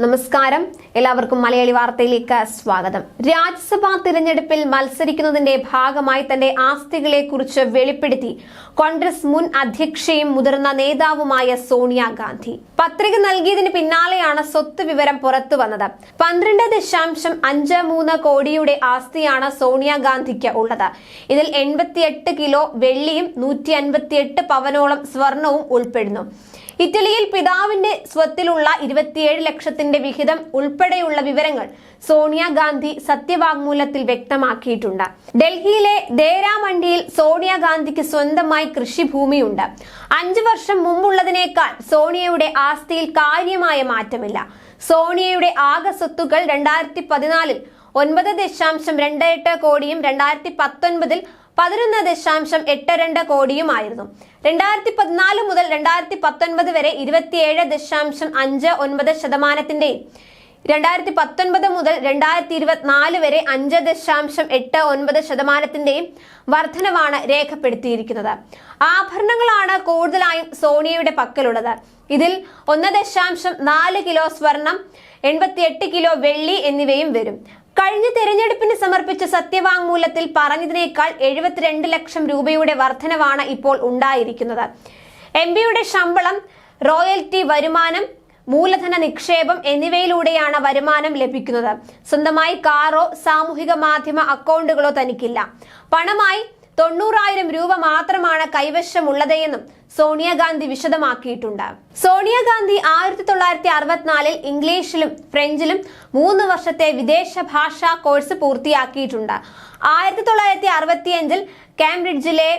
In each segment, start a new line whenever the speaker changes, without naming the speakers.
നമസ്കാരം. എല്ലാവർക്കും മലയാളി വാർത്തയിലേക്ക് സ്വാഗതം. രാജ്യസഭാ തിരഞ്ഞെടുപ്പിൽ മത്സരിക്കുന്നതിന്റെ ഭാഗമായി തന്റെ ആസ്തികളെ കുറിച്ച് വെളിപ്പെടുത്തി കോൺഗ്രസ് മുൻ അധ്യക്ഷയും മുതിർന്ന നേതാവുമായ സോണിയാഗാന്ധി. പത്രിക നൽകിയതിന് പിന്നാലെയാണ് സ്വത്ത് വിവരം പുറത്തു വന്നത്. പന്ത്രണ്ട് ദശാംശം അഞ്ച് മൂന്ന് കോടിയുടെ ആസ്തിയാണ് സോണിയാഗാന്ധിക്ക് ഉള്ളത്. ഇതിൽ എൺപത്തിയെട്ട് കിലോ വെള്ളിയും നൂറ്റി അൻപത്തിയെട്ട് പവനോളം സ്വർണവും ഉൾപ്പെടുന്നു. ഇറ്റലിയിൽ പിതാവിന്റെ സ്വത്തിലുള്ള ഇരുപത്തിയേഴ് ലക്ഷത്തിന്റെ വിഹിതം ഉൾപ്പെടെയുള്ള വിവരങ്ങൾ സോണിയ ഗാന്ധി സത്യവാങ്മൂലത്തിൽ വ്യക്തമാക്കിയിട്ടുണ്ട്. ഡൽഹിയിലെ ദേരാമണ്ടിയിൽ സോണിയാഗാന്ധിക്ക് സ്വന്തമായി കൃഷിഭൂമിയുണ്ട്. അഞ്ചു വർഷം മുമ്പുള്ളതിനേക്കാൾ സോണിയയുടെ ആസ്തിയിൽ കാര്യമായ മാറ്റമില്ല. സോണിയയുടെ ആകെ സ്വത്തുക്കൾ രണ്ടായിരത്തി പതിനാലിൽ ഒൻപത് ദശാംശം രണ്ട് എട്ട് കോടിയും രണ്ടായിരത്തി പത്തൊൻപതിൽ പതിനൊന്ന് ദശാംശം എട്ട് രണ്ട് കോടിയുമായിരുന്നു. രണ്ടായിരത്തി പതിനാല് മുതൽ രണ്ടായിരത്തി പത്തൊൻപത് വരെ ഇരുപത്തിയേഴ് ദശാംശം അഞ്ച് ഒൻപത് ശതമാനത്തിന്റെയും. രണ്ടായിരത്തി പത്തൊൻപത് മുതൽ രണ്ടായിരത്തി ഇരുപത്തിനാല് വരെ അഞ്ച് ദശാംശം എട്ട് ഒൻപത് ശതമാനത്തിന്റെയും വർധനവാണ് രേഖപ്പെടുത്തിയിരിക്കുന്നത്. ആഭരണങ്ങളാണ് കൂടുതലായും സോണിയയുടെ പക്കലുള്ളത്. ഇതിൽ ഒന്ന് ദശാംശം നാല് കിലോ സ്വർണം എൺപത്തിയെട്ട് കിലോ വെള്ളി എന്നിവയും വരും. കഴിഞ്ഞ തെരഞ്ഞെടുപ്പിന് സമർപ്പിച്ച സത്യവാങ്മൂലത്തിൽ പറഞ്ഞതിനേക്കാൾ എഴുപത്തിരണ്ട് ലക്ഷം രൂപയുടെ വർധനവാണ് ഇപ്പോൾ ഉണ്ടായിരിക്കുന്നത്. എം പിയുടെ ശമ്പളം റോയൽറ്റി വരുമാനം മൂലധന നിക്ഷേപം എന്നിവയിലൂടെയാണ് വരുമാനം ലഭിക്കുന്നത്. സ്വന്തമായി കാറോ സാമൂഹിക മാധ്യമ അക്കൗണ്ടുകളോ തനിക്കില്ല. പണമായി തൊണ്ണൂറായിരം രൂപ മാത്രമാണ് കൈവശമുള്ളതെന്നും സോണിയാഗാന്ധി വിശദമാക്കിയിട്ടുണ്ട്. സോണിയാഗാന്ധി ആയിരത്തി തൊള്ളായിരത്തി അറുപത്തിനാലിൽ ഇംഗ്ലീഷിലും ഫ്രഞ്ചിലും മൂന്ന് വർഷത്തെ വിദേശ ഭാഷാ കോഴ്സ് പൂർത്തിയാക്കിയിട്ടുണ്ട്. ആയിരത്തി തൊള്ളായിരത്തി അറുപത്തിയഞ്ചിൽ കാംബ്രിഡ്ജിലെ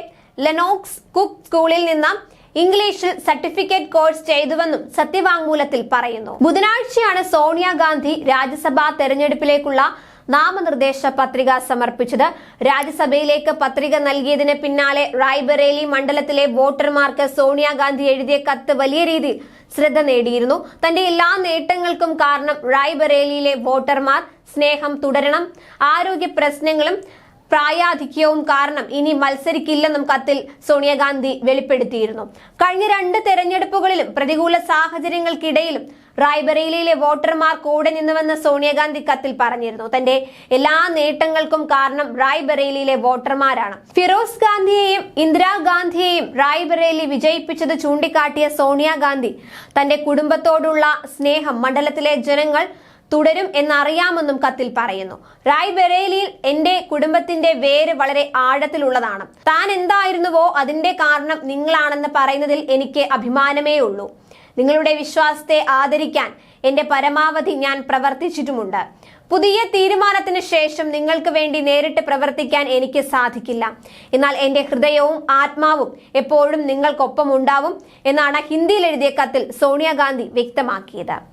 ലെനോക്സ് കുക്ക് സ്കൂളിൽ നിന്ന് ഇംഗ്ലീഷിൽ സർട്ടിഫിക്കറ്റ് കോഴ്സ് ചെയ്തുവെന്നും സത്യവാങ്മൂലത്തിൽ പറയുന്നു. ബുധനാഴ്ചയാണ് സോണിയാഗാന്ധി രാജ്യസഭാ തെരഞ്ഞെടുപ്പിലേക്കുള്ള നാമനിർദ്ദേശ പത്രിക സമർപ്പിച്ചത്. രാജ്യസഭയിലേക്ക് പത്രിക നൽകിയതിന് പിന്നാലെ റായ്ബറേലി മണ്ഡലത്തിലെ വോട്ടർമാർക്ക് സോണിയാഗാന്ധി എഴുതിയ കത്ത് വലിയ രീതിയിൽ ശ്രദ്ധ നേടിയിരുന്നു. തന്റെ എല്ലാ നേട്ടങ്ങൾക്കും കാരണം റായ്ബറേലിയിലെ വോട്ടർമാർ സ്നേഹം തുടരണം ആരോഗ്യ പ്രശ്നങ്ങളും പ്രായാധിക്യവും കാരണം ഇനി മത്സരിക്കില്ലെന്നും കത്തിൽ സോണിയാഗാന്ധി വെളിപ്പെടുത്തിയിരുന്നു. കഴിഞ്ഞ രണ്ട് തെരഞ്ഞെടുപ്പുകളിലും പ്രതികൂല സാഹചര്യങ്ങൾക്കിടയിലും റായ്ബറേലിയിലെ വോട്ടർമാർ കൂടെ നിന്നുവെന്ന് സോണിയാഗാന്ധി കത്തിൽ പറഞ്ഞിരുന്നു. തന്റെ എല്ലാ നേട്ടങ്ങൾക്കും കാരണം റായ്ബറേലിയിലെ വോട്ടർമാരാണ്. ഫിറോസ് ഗാന്ധിയെയും ഇന്ദിരാഗാന്ധിയെയും റായ്ബറേലി വിജയിപ്പിച്ചത് ചൂണ്ടിക്കാട്ടിയ സോണിയാഗാന്ധി തന്റെ കുടുംബത്തോടുള്ള സ്നേഹം മണ്ഡലത്തിലെ ജനങ്ങൾ തുടരും എന്നറിയാമെന്നും കത്തിൽ പറയുന്നു. റായ് റായ്ബറേലിയിൽ എന്റെ കുടുംബത്തിന്റെ വേര് വളരെ ആഴത്തിലുള്ളതാണ്. താൻ എന്തായിരുന്നുവോ അതിന്റെ കാരണം നിങ്ങളാണെന്ന് പറയുന്നതിൽ എനിക്ക് അഭിമാനമേ ഉള്ളൂ. നിങ്ങളുടെ വിശ്വാസത്തെ ആദരിക്കാൻ എന്റെ പരമാവധി ഞാൻ പ്രവർത്തിച്ചിട്ടുമുണ്ട്. പുതിയ തീരുമാനത്തിന് ശേഷം നിങ്ങൾക്ക് വേണ്ടി നേരിട്ട് പ്രവർത്തിക്കാൻ എനിക്ക് സാധിക്കില്ല. എന്നാൽ എന്റെ ഹൃദയവും ആത്മാവും എപ്പോഴും നിങ്ങൾക്കൊപ്പം ഉണ്ടാവും എന്നാണ് ഹിന്ദിയിൽ എഴുതിയ കത്തിൽ സോണിയാഗാന്ധി വ്യക്തമാക്കിയത്.